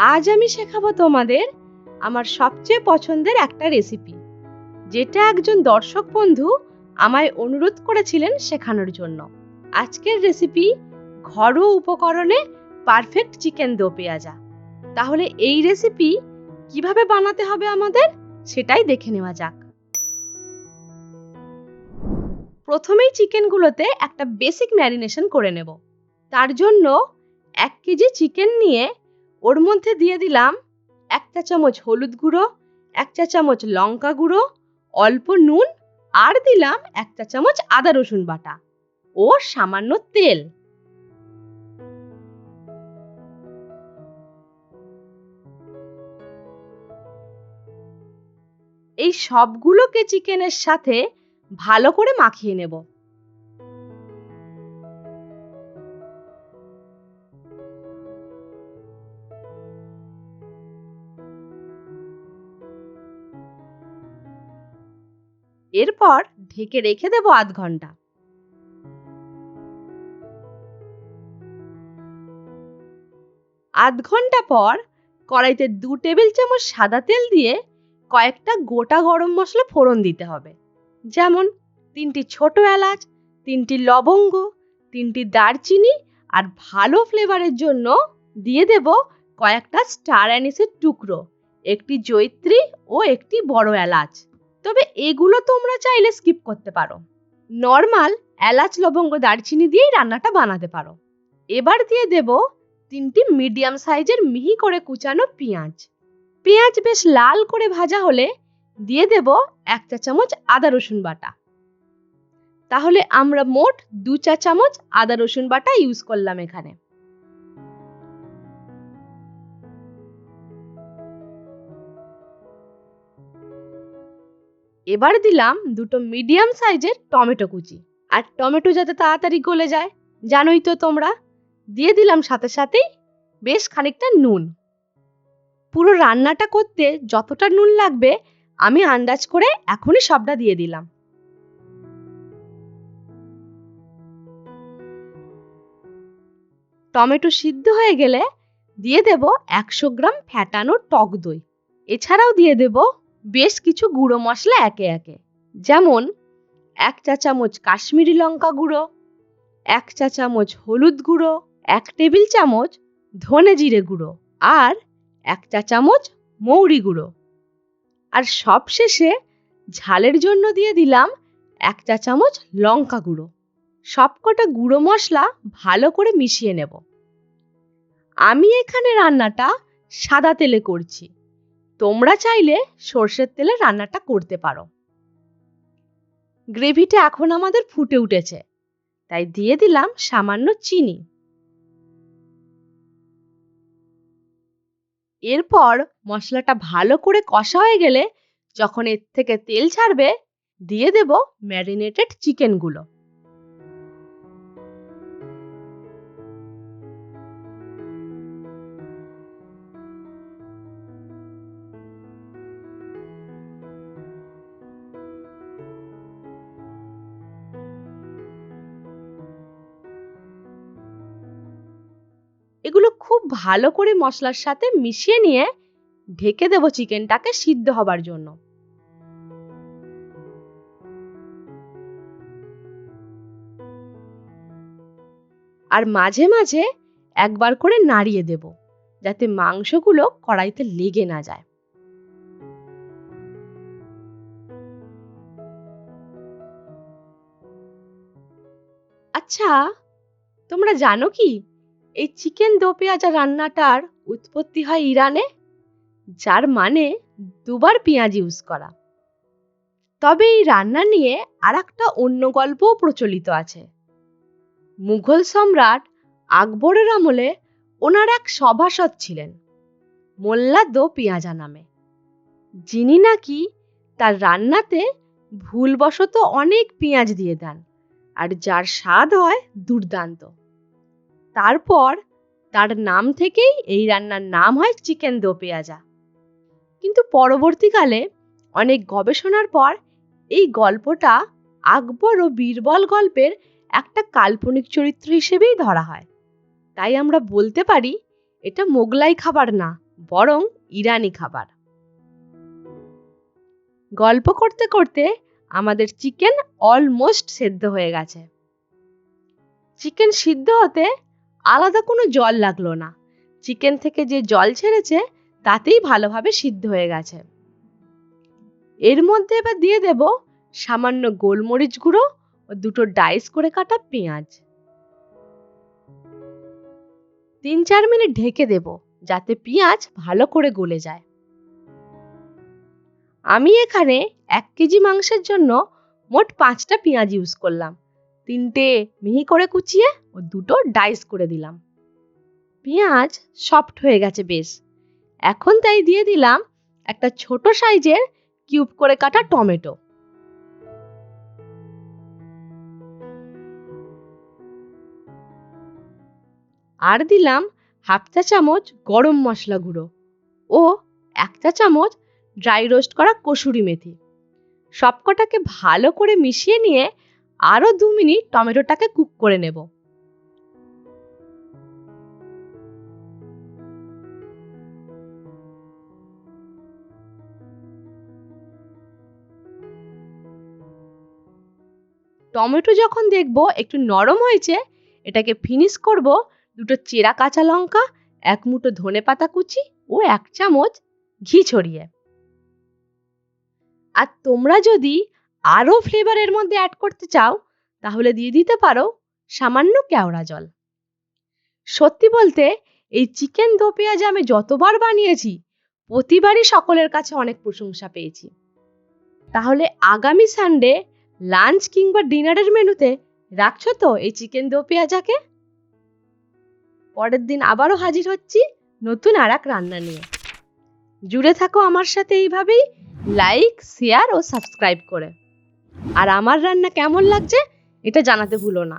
আজ আমি শেখাবো তোমাদের আমার সবচেয়ে পছন্দের একটা রেসিপি যেটা একজন দর্শক বন্ধু আমায় অনুরোধ করেছিলেন শেখানোর জন্য। আজকের রেসিপি ঘরোয়া উপকরণে পারফেক্ট চিকেন দো পেঁয়াজা। তাহলে এই রেসিপি কীভাবে বানাতে হবে আমাদের সেটাই দেখে নেওয়া যাক। প্রথমেই চিকেনগুলোতে একটা বেসিক ম্যারিনেশন করে নেব। তার জন্য এক কেজি চিকেন নিয়ে ওর মধ্যে দিয়ে দিলাম এক চা চামচ হলুদ গুঁড়ো এক চা চামচ লঙ্কা গুঁড়ো, অল্প নুন আর দিলাম এক চা চামচ আদা রসুন বাটা ও সামান্য তেল। এই সবগুলোকে চিকেনের সাথে ভালো করে মাখিয়ে নেব। এরপর ঢেকে রেখে দেব আধ ঘণ্টা। আধ ঘণ্টা পর কড়াইতে দু টেবিল চামচ সাদা তেল দিয়ে কয়েকটা গোটা গরম মশলা ফোড়ন দিতে হবে। যেমন তিনটি ছোট এলাচ, তিনটি লবঙ্গ, তিনটি দারচিনি আর ভালো ফ্লেভারের জন্য দিয়ে দেব কয়েকটা স্টার অ্যানিসের টুকরো, একটি জৈত্রী ও একটি বড় এলাচ। তবে এগুলো তোমরা চাইলে স্কিপ করতে পারো। নর্মাল এলাচ, লবঙ্গ, দারচিনি দিয়েই রান্নাটা বানাতে পারো। এবার দিয়ে দেব তিনটি মিডিয়াম সাইজের মিহি করে কুচানো পেঁয়াজ। পেঁয়াজ বেশ লাল করে ভাজা হলে দিয়ে দেব এক চা চামচ আদা, রসুন বাটা। তাহলে আমরা মোট দু চা চামচ আদা, রসুন বাটা ইউজ করলাম এখানে। এবার দিলাম দুটো মিডিয়াম সাইজের টমেটো কুচি। আর টমেটো যাতে তাড়াতাড়ি গলে যায়, জানোই তো তোমরা, দিয়ে দিলাম সাথে সাথেই বেশ খানিকটা নুন। পুরো রান্নাটা করতে যতটা নুন লাগবে, আমি আন্দাজ করে এখনই সবটা দিয়ে দিলাম। টমেটো সিদ্ধ হয়ে গেলে দিয়ে দেব একশো গ্রাম ফ্যাটানো টক দই। এছাড়াও দিয়ে দেব বেশ কিছু গুঁড়ো মশলা একে একে। যেমন, এক চা চামচ কাশ্মীরি লঙ্কা গুঁড়ো, এক চা চামচ হলুদ গুঁড়ো, এক টেবিল চামচ ধনে জিরে গুঁড়ো আর এক চা চামচ মৌরি গুঁড়ো। আর সবশেষে ঝালের জন্য দিয়ে দিলাম এক চা চামচ লঙ্কা গুঁড়ো। সবকটা গুঁড়ো মশলা ভালো করে মিশিয়ে নেব। আমি এখানে রান্নাটা সাদা তেলে করছি। তোমরা চাইলে সর্ষের তেলে রান্নাটা করতে পারো। গ্রেভিটা এখন আমাদের ফুটে উঠেছে, তাই দিয়ে দিলাম সামান্য চিনি। এরপর মশলাটা ভালো করে কষা হয়ে গেলে যখন এর থেকে তেল ছাড়বে, দিয়ে দেব ম্যারিনেটেড চিকেনগুলো। এগুলো খুব ভালো করে মশলার সাথে মিশিয়ে নিয়ে ঢেকে দেব চিকেনটাকে সিদ্ধ হবার জন্য। আর মাঝে মাঝে একবার করে নাড়িয়ে দেব, যাতে মাংসগুলো কড়াইতে লেগে না যায়। আচ্ছা তোমরা জানো কি? এই চিকেন দো পেঁয়াজা রান্নাটার উৎপত্তি হয় ইরানে, যার মানে দুবার পেঁয়াজ ইউজ করা। তবে এই রান্না নিয়ে আর একটা অন্য গল্পও প্রচলিত আছে। মুঘল সম্রাট আকবরের আমলে ওনার এক সভাসদ ছিলেন, মোল্লা দো পেঁয়াজা নামে। যিনি নাকি তার রান্নাতে ভুলবশত অনেক পেঁয়াজ দিয়ে দেন, আর যার স্বাদ হয় দুর্দান্ত। তারপর তার নাম থেকেই এই রান্নার নাম হয় চিকেন দো পেঁয়াজা। কিন্তু পরবর্তীকালে অনেক গবেষণার পর এই গল্পটা আকবর ও বীরবল গল্পের একটা কাল্পনিক চরিত্র হিসেবেই ধরা হয়। তাই আমরা বলতে পারি এটা মোগলাই খাবার না, বরং ইরানি খাবার। গল্প করতে করতে আমাদের চিকেন অলমোস্ট সেদ্ধ হয়ে গেছে। চিকেন সিদ্ধ হতে আলাদা কোনো জল লাগল না। চিকেন থেকে যে জল ছেড়েছে, তাতেই ভালোভাবে সিদ্ধ হয়ে গেছে। এর মধ্যে এবার দিয়ে দেব সামান্য গোলমরিচ গুঁড়ো ও দুটো ডাইস করে কাটা পেঁয়াজ। তিন চার মিনিট ঢেকে দেব যাতে পেঁয়াজ ভালো করে গলে যায়। আমি এখানে এক কেজি মাংসের জন্য মোট পাঁচটা পেঁয়াজ ইউজ করলাম। তিনটে মিহি করে কুচিয়ে ও দুটো ডাইস করে দিলাম। পেঁয়াজ সফট হয়ে গেছে বেশ। এখন তাই দিয়ে দিলাম একটা ছোট সাইজের কিউব করে কাটা টমেটো। আর দিলাম হাফ চা চামচ গরম মশলা গুঁড়ো ও এক চা চামচ ড্রাই রোস্ট করা কসুরি মেথি। সবকটাকে ভালো করে মিশিয়ে নিয়ে আরও দু মিনিট টমেটোটাকে কুক করে নেব। টমেটো যখন দেখব একটু নরম হয়েছে, এটাকে ফিনিশ করব দুটো চেরা কাঁচা লঙ্কা, এক মুঠো ধনে পাতা কুচি ও এক চামচ ঘি ছড়িয়ে। আর তোমরা যদি আরও ফ্লেভার এর মধ্যে অ্যাড করতে চাও, তাহলে দিয়ে দিতে পারো সামান্য কেওড়া জল। সত্যি বলতে, এই চিকেন দো পেঁয়াজ আমি যতবার বানিয়েছি, প্রতিবারই সকলের কাছে অনেক প্রশংসা পেয়েছি। তাহলে আগামী সানডে লাঞ্চ কিংবা ডিনারের মেনুতে রাখছো তো এই চিকেন দো পেঁয়াজাকে পরের দিন আবারও হাজির হচ্ছি নতুন আর এক রান্না নিয়ে। জুড়ে থাকো আমার সাথে এইভাবেই লাইক শেয়ার ও সাবস্ক্রাইব করে। আর আমার রান্না কেমন লাগছে এটা জানাতে ভুলো না।